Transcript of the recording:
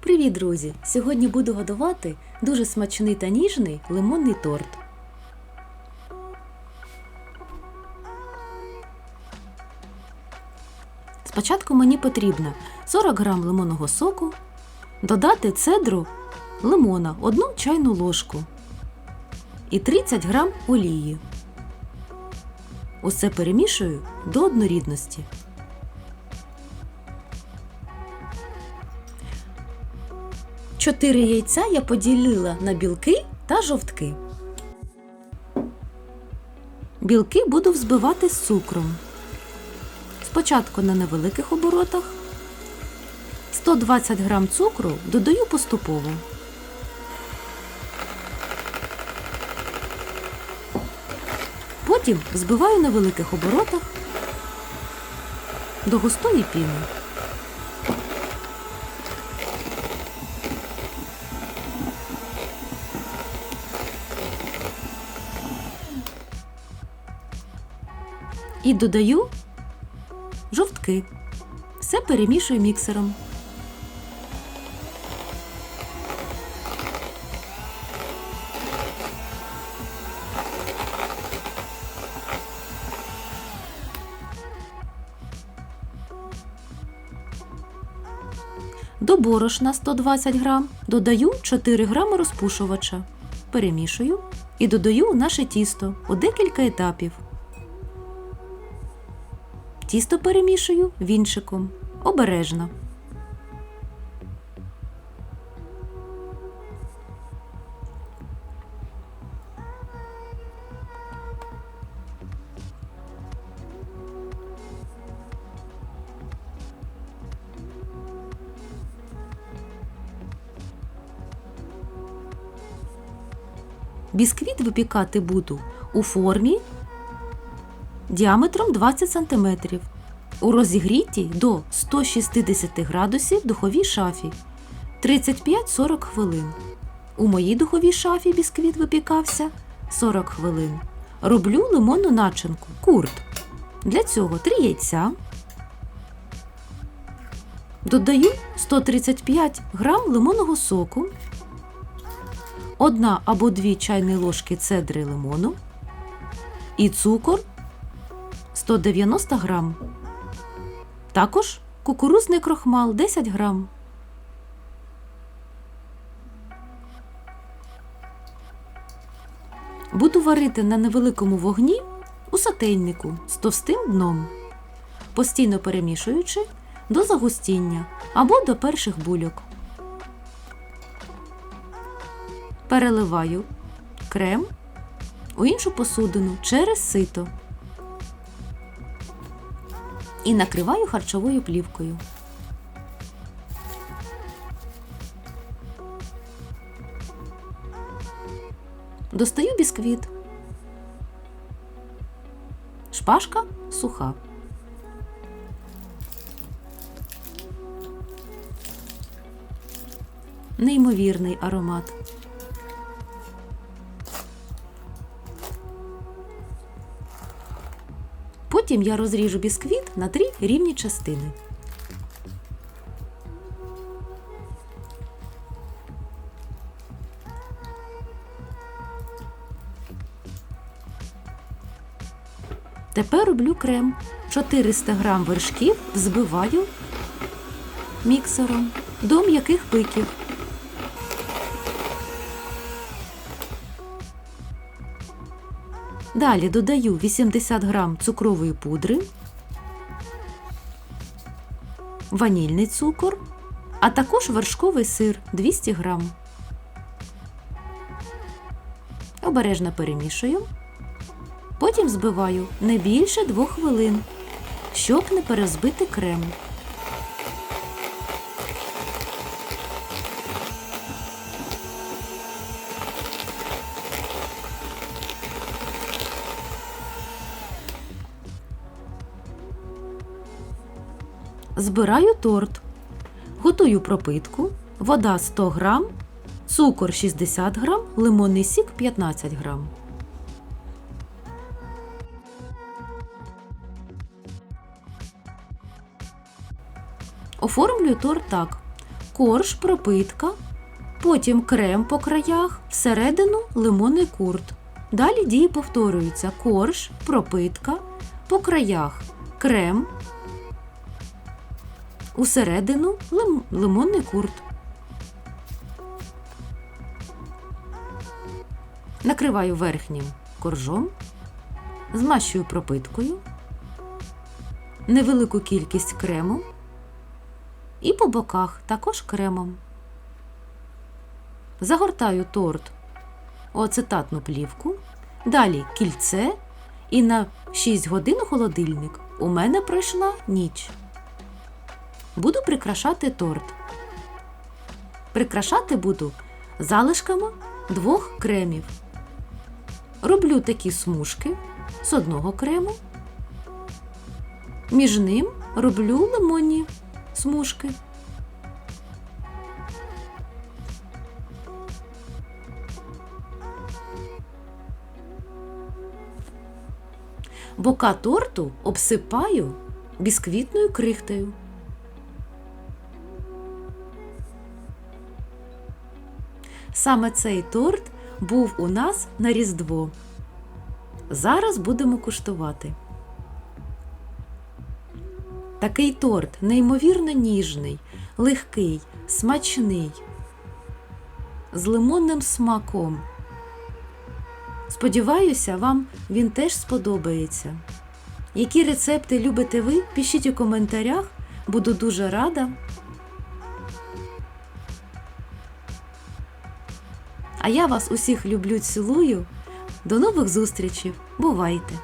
Привіт, друзі! Сьогодні буду готувати дуже смачний та ніжний лимонний торт. Спочатку мені потрібно 40 г лимонного соку, додати цедру лимона 1 чайну ложку і 30 г олії. Усе перемішую до однорідності. Чотири яйця я поділила на білки та жовтки. Білки буду взбивати з цукром. Спочатку на невеликих оборотах. 120 г цукру додаю поступово. Потім збиваю на великих оборотах до густої піни. І додаю жовтки. Все перемішую міксером. До борошна 120 грам додаю 4 грами розпушувача. Перемішую і додаю наше тісто у декілька етапів. Тісто перемішую вінчиком. Обережно. Бісквіт випікати буду у формі діаметром 20 см у розігрітій до 160 градусів духовій шафі 35-40 хвилин. У моїй духовій шафі бісквіт випікався 40 хвилин. Роблю лимонну начинку курт. Для цього 3 яйця. Додаю 135 грам лимонного соку, 1 або 2 чайні ложки цедри лимону і цукор 190 грам. Також кукурузний крохмал 10 грам. Буду варити на невеликому вогні у сотейнику з товстим дном, постійно перемішуючи до загустіння або до перших бульок. Переливаю крем у іншу посудину через сито і накриваю харчовою плівкою. Достаю бісквіт. Шпажка суха. Неймовірний аромат. Потім я розріжу бісквіт на три рівні частини. Тепер роблю крем. 400 г вершків взбиваю міксером до м'яких пиків. Далі додаю 80 г цукрової пудри, ванільний цукор, а також вершковий сир 200 г. Обережно перемішую. Потім збиваю не більше 2 хвилин, щоб не перезбити крем. Збираю торт. Готую пропитку, вода 100 грам, цукор 60 грам, лимонний сік 15 грам. Оформлюю торт так. корж, пропитка, потім крем по краях, всередину лимонний курт. Далі дії повторюються: корж, пропитка, по краях крем, усередину лим- лимонний курт. Накриваю верхнім коржом, змащую пропиткою, невелику кількість крему і по боках також кремом. Загортаю торт у ацетатну плівку, далі кільце і на 6 годин холодильник. У мене пройшла ніч. Буду прикрашати торт. Прикрашати буду залишками двох кремів. Роблю такі смужки з одного крему. Між ним роблю лимонні смужки. Бока торту обсипаю бісквітною крихтою. Саме цей торт був у нас на Різдво. Зараз будемо куштувати. Такий торт неймовірно ніжний, легкий, смачний, з лимонним смаком. Сподіваюся, вам він теж сподобається. Які рецепти любите ви, пишіть у коментарях, буду дуже рада. А я вас усіх люблю, цілую. До нових зустрічей. Бувайте!